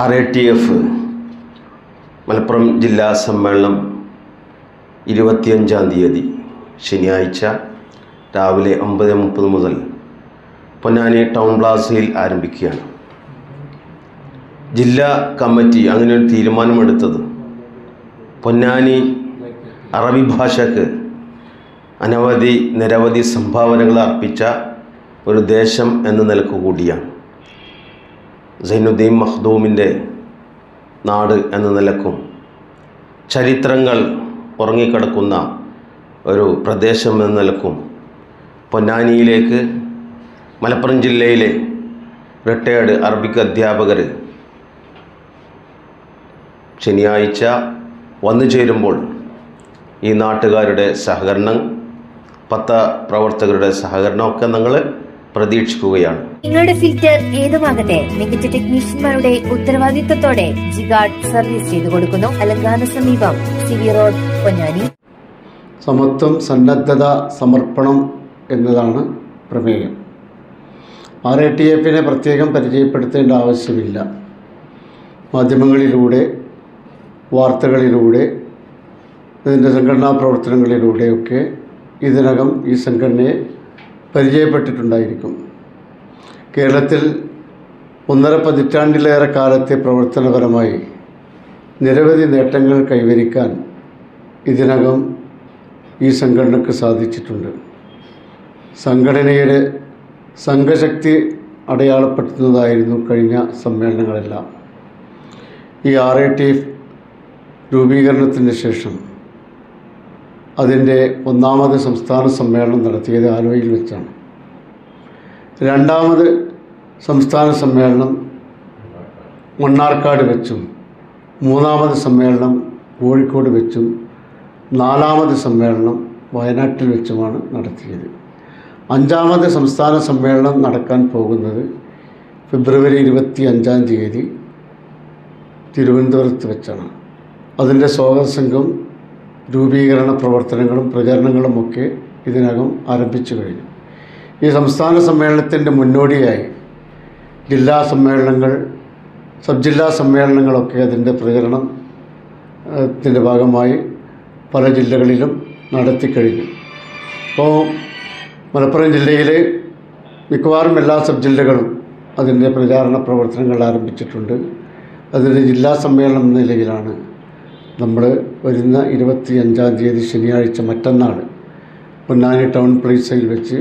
R A T F Malappuram ജില്ലാ സമ്മേളനം ഇരുപത്തിയഞ്ചാം തീയതി ശനിയാഴ്ച രാവിലെ ഒമ്പത് മുപ്പത് മുതൽ പൊന്നാനി ടൗൺ പ്ലാസയിൽ ആരംഭിക്കുകയാണ്. ജില്ലാ കമ്മിറ്റി അങ്ങനെ ഒരു തീരുമാനമെടുത്തത് പൊന്നാനി അറബി ഭാഷക്ക് അനവധി നിരവധി സംഭാവനകൾ അർപ്പിച്ച ഒരു ദേശം എന്ന നിലയ്ക്ക് കൂടിയാണ്. സൈനുദ്ദീൻ മഖ്ദൂമിന്റെ നാട് എന്ന നിലക്കും ചരിത്രങ്ങൾ ഉറങ്ങിക്കിടക്കുന്ന ഒരു പ്രദേശം എന്ന നിലക്കും പൊന്നാനിയിലേക്ക് മലപ്പുറം ജില്ലയിലെ റിട്ടയേർഡ് അറബിക് അധ്യാപകർ ശനിയാഴ്ച വന്നു ചേരുമ്പോൾ ഈ നാട്ടുകാരുടെ സഹകരണം പത്ത പ്രവർത്തകരുടെ സഹകരണമൊക്കെ ഞങ്ങൾ പ്രതീക്ഷിക്കുകയാണ്. നിങ്ങളുടെ ഫിൽറ്റർ ഏതുമാകട്ടെ മികച്ച ടെക്നീഷ്യന്മാരുടെ ഉത്തരവാദിത്തത്തോടെ ജിഗാർഡ് സർവീസ് ചെയ്തു കൊടുക്കുന്നു. അലങ്കാന സമീപം സിവി റോഡ് പൊന്നാനി. സമത്വം സന്നദ്ധത സമർപ്പണം എന്നതാണ് പ്രമേയം. ആർ എ ടി എഫിനെ പ്രത്യേകം പരിചയപ്പെടുത്തേണ്ട ആവശ്യമില്ല. മാധ്യമങ്ങളിലൂടെ വാർത്തകളിലൂടെ ഇതിന്റെ സംഘടനാ പ്രവർത്തനങ്ങളിലൂടെയൊക്കെ ഇതിനകം ഈ സംഘടനയെ പരിചയപ്പെട്ടിട്ടുണ്ടായിരിക്കും. കേരളത്തിൽ ഒന്നര പതിറ്റാണ്ടിലേറെ കാലത്തെ പ്രവർത്തനപരമായി നിരവധി നേട്ടങ്ങൾ കൈവരിക്കാൻ ഇതിനകം ഈ സംഘടനക്ക് സാധിച്ചിട്ടുണ്ട്. സംഘടനയുടെ സംഘശക്തി അടയാളപ്പെടുത്തുന്നതായിരുന്നു കഴിഞ്ഞ സമ്മേളനങ്ങളെല്ലാം. ഈ ആർ എ ടി എഫ് രൂപീകരണത്തിന് ശേഷം അതിന്റെ ഒന്നാമത് സംസ്ഥാന സമ്മേളനം നടത്തിയത് ആലുവയിൽ വെച്ചാണ്. രണ്ടാമത് സംസ്ഥാന സമ്മേളനം മണ്ണാർക്കാട് വെച്ചും മൂന്നാമത് സമ്മേളനം കോഴിക്കോട് വെച്ചും നാലാമത് സമ്മേളനം വയനാട്ടിൽ വെച്ചുമാണ് നടത്തിയത്. അഞ്ചാമത് സംസ്ഥാന സമ്മേളനം നടക്കാൻ പോകുന്നത് ഫെബ്രുവരി ഇരുപത്തി അഞ്ചാം തീയതി തിരുവനന്തപുരത്ത് വെച്ചാണ്. അതിന്റെ സ്വാഗത സംഘം രൂപീകരണ പ്രവർത്തനങ്ങളും പ്രചരണങ്ങളുമൊക്കെ ഇതിനകം ആരംഭിച്ചു കഴിഞ്ഞു. ഈ സംസ്ഥാന സമ്മേളനത്തിന്റെ മുന്നോടിയായി ജില്ലാ സമ്മേളനങ്ങൾ സബ് ജില്ലാ സമ്മേളനങ്ങളൊക്കെ അതിന്റെ പ്രചരണം ത്തിന്റെ ഭാഗമായി പല ജില്ലകളിലും നടത്തിക്കഴിഞ്ഞു അപ്പോൾ മലപ്പുറം ജില്ലയിലെ മിക്കവാറും എല്ലാ സബ് ജില്ലകളും അതിന്റെ പ്രചാരണ പ്രവർത്തനങ്ങൾ ആരംഭിച്ചിട്ടുണ്ട്. അതിന്റെ ജില്ലാ സമ്മേളനം എന്ന നിലയിലാണ് നമ്മൾ വരുന്ന ഇരുപത്തി അഞ്ചാം തീയതി ശനിയാഴ്ച മറ്റന്നാൾ പൊന്നാനി ടൗൺ പ്ലേസിൽ വെച്ച്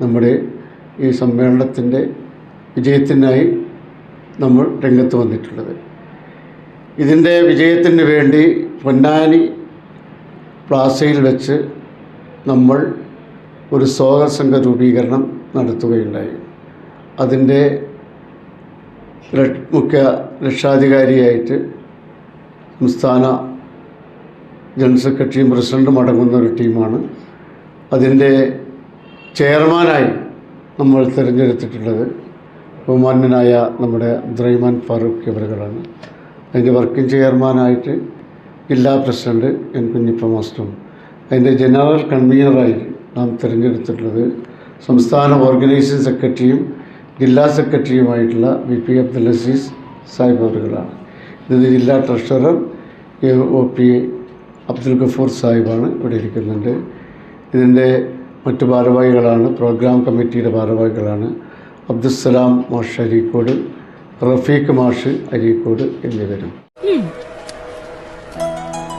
നമ്മുടെ ഈ സമ്മേളനത്തിന്റെ വിജയത്തിനായി നമ്മൾ രംഗത്ത് വന്നിട്ടുള്ളത്. ഇതിന്റെ വിജയത്തിന് വേണ്ടി പൊന്നാനി പ്ലാസയിൽ വെച്ച് നമ്മൾ ഒരു സ്വാഗത സംഘ രൂപീകരണം നടത്തുകയുണ്ടായി. അതിന്റെ മുഖ്യ രക്ഷാധികാരിയായിട്ട് സംസ്ഥാന ജനറൽ സെക്രട്ടറിയും പ്രസിഡന്റും അടങ്ങുന്ന ഒരു ടീമാണ്. അതിന്റെ ചെയർമാനായി നമ്മൾ തിരഞ്ഞെടുത്തിട്ടുള്ളത് ബഹുമാന്യനായ നമ്മുടെ ദ്രൈമാൻ ഫാറൂഖ് ഇവരുകളാണ്. അതിന്റെ വർക്കിംഗ് ചെയർമാനായിട്ട് ജില്ലാ പ്രസിഡന്റ് എൻ കുഞ്ഞിപ്പ മാസ്റ്ററും. അതിന്റെ ജനറൽ കൺവീനറായി നാം തിരഞ്ഞെടുത്തിട്ടുള്ളത് സംസ്ഥാന ഓർഗനൈസിംഗ് സെക്രട്ടറിയും ജില്ലാ സെക്രട്ടറിയുമായിട്ടുള്ള വി പി അബ്ദുൽ അസീസ് സാഹിബ് അവറുകളാണ് ഇതിന്റെ ജില്ലാ treasurer A O P Abdul Gafoor സാഹിബാണ് ഇവിടെ ഇരിക്കുന്നുണ്ട്. ഇതിന്റെ മറ്റു ഭാരവാഹികളാണ് പ്രോഗ്രാം കമ്മിറ്റിയുടെ ഭാരവാഹികളാണ് അബ്ദുസ്സലാം മാഷ് അരീക്കോട് റഫീഖ് മാഷ് അരീക്കോട് എന്നിവരും.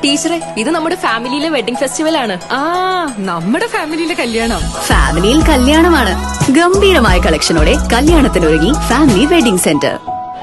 ടീച്ചറെ ഇത് നമ്മുടെ ഫാമിലിയിലെ വെഡിംഗ് ഫെസ്റ്റിവൽ ആണ് ആ നമ്മുടെ ഫാമിലിയിലെ കല്യാണം. ഫാമിലിയിൽ കല്യാണമാണ്. ഗംഭീരമായ കളക്ഷനോടെ കല്യാണത്തിനൊരുങ്ങി ഫാമിലി വെഡിംഗ് സെന്റർ.